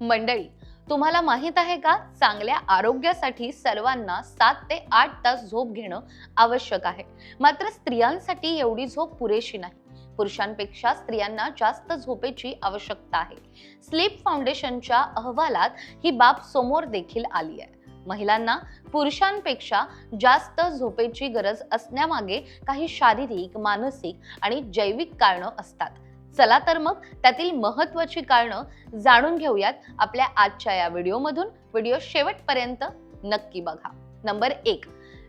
मंडळी तुम्हाला माहीत आहे का? चांगल्या आरोग्यासाठी सर्वांना सात ते आठ तास झोप घेणं आवश्यक आहे. मात्र स्त्रियांसाठी एवढी झोप पुरेशी नाही. पुरुषांपेक्षा स्त्रियांना जास्त झोपेची आवश्यकता आहे. स्लीप फाउंडेशनच्या अहवालात ही बाब समोर देखील आली आहे. महिलांना पुरुषांपेक्षा जास्त झोपेची गरज असण्यामागे काही शारीरिक मानसिक आणि जैविक कारणं असतात. चला तर मग त्यातील महत्वाची कारणं जाणून घेऊयात आपल्या आजच्या या व्हिडिओमधून. व्हिडिओ शेवटपर्यंत नक्की बघा. नंबर एक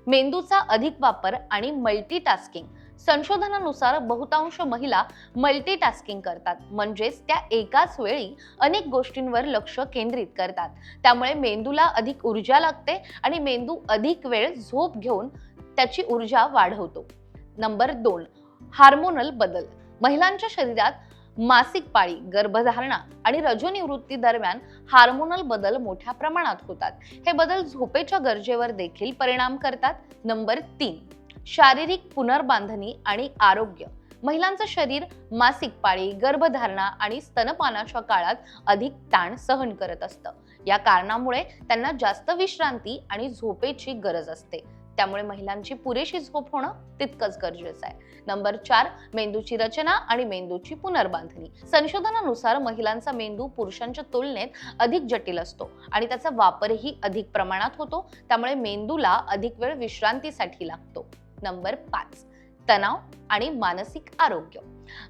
मेंदूचा अधिक वापर आणि मल्टीटास्किंग संशोधनानुसार बहुतांश महिला मल्टीटास्किंग करतात. म्हणजेच त्या एकाच वेळी अनेक गोष्टींवर लक्ष केंद्रित करतात. त्यामुळे मेंदूला अधिक ऊर्जा लागते आणि मेंदू अधिक वेळ झोप घेऊन त्याची ऊर्जा वाढवतो. नंबर दोन हार्मोनल बदल. महिलांच्या शरीरात मासिक पाळी गर्भधारणा आणि रजोनिवृत्ती दरम्यान हार्मोनल बदल मोठ्या प्रमाणात होतात. हे बदल झोपेच्या गरजेवर देखील परिणाम करतात. नंबर तीन शारीरिक पुनर्बांधणी आणि आरोग्य. महिलांचं शरीर मासिक पाळी गर्भधारणा आणि स्तनपानाच्या काळात अधिक ताण सहन करत असतं. या कारणामुळे त्यांना जास्त विश्रांती आणि झोपेची गरज असते. त्यामुळे महिलांची पुरेशी झोप होणं तितकंच गरजेचं आहे. नंबर चार मेंदूची रचना आणि मेंदूची पुनर्बांधणी. संशोधनानुसार महिलांचा मेंदू पुरुषांच्या तुलनेत अधिक जटिल असतो आणि त्याचा वापरही अधिक प्रमाणात होतो. त्यामुळे मेंदूला अधिक वेळ विश्रांतीसाठी लागतो. नंबर पाच तणाव आणि मानसिक आरोग्य.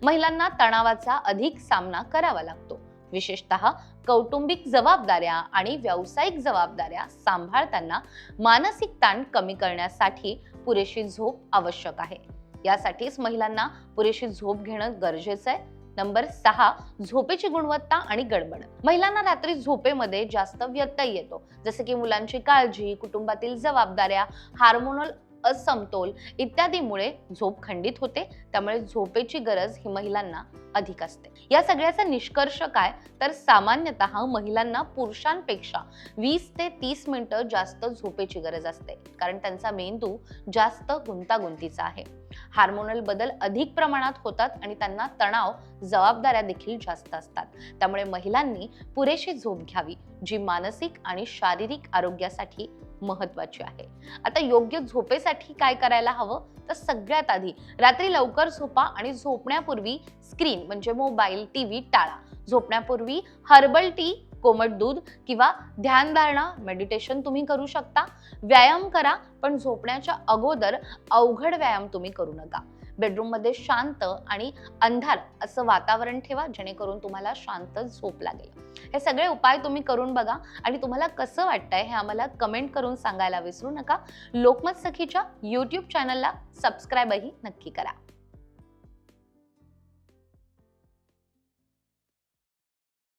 महिलांना तणावाचा अधिक सामना करावा लागतो. विशेषतः कौटुंबिक जबाबदाऱ्या आणि व्यावसायिक जबाबदाऱ्या सांभाळताना मानसिक ताण कमी करण्यासाठी पुरेशी झोप आवश्यक आहे. यासाठीच महिलांना पुरेशी झोप घेणं गरजेचं आहे. नंबर सहा झोपेची गुणवत्ता आणि गडबड. महिलांना रात्री झोपेमध्ये जास्त व्यत्यय येतो. जसे की मुलांची काळजी कुटुंबातील जबाबदाऱ्या हार्मोनल असमतोल इत्यादीमुळे झोप खंडित होते. त्यामुळे झोपेची गरज ही महिलांना अधिक असते. या सगळ्याचा निष्कर्ष काय? तर सामान्यतः महिलांना पुरुषांपेक्षा वीस ते तीस मिनिटं जास्त झोपेची गरज असते. कारण त्यांचा मेंदू जास्त गुंतागुंतीचा आहे. हार्मोनल बदल अधिक प्रमाणात होतात आणि त्यांना तणाव जबाबदाऱ्या देखील जास्त असतात. त्यामुळे महिलांनी पुरेशी झोप घ्यावी जी मानसिक आणि शारीरिक आरोग्यासाठी महत्वाची आहे. आता योग्य झोपेसाठी काय करायला हवं? तर सगळ्यात आधी रात्री लवकर झोपा आणि झोपण्यापूर्वी स्क्रीन म्हणजे मोबाईल टीव्ही टाळा. झोपण्यापूर्वी हर्बल टी कोमट दूध किंवा ध्यानधारणा मेडिटेशन तुम्ही करू शकता. व्यायाम करा पण झोपण्याच्या अगोदर अवघड व्यायाम तुम्ही करू नका. बेडरूममध्ये शांत आणि अंधार असं वातावरण ठेवा जेणेकरून तुम्हाला शांत झोप लागेल. हे सगळे उपाय तुम्ही करून बघा आणि तुम्हाला कसं वाटतंय हे आम्हाला कमेंट करून सांगायला विसरू नका. लोकमत सखीच्या यूट्यूब चॅनलला सबस्क्राईबही नक्की करा.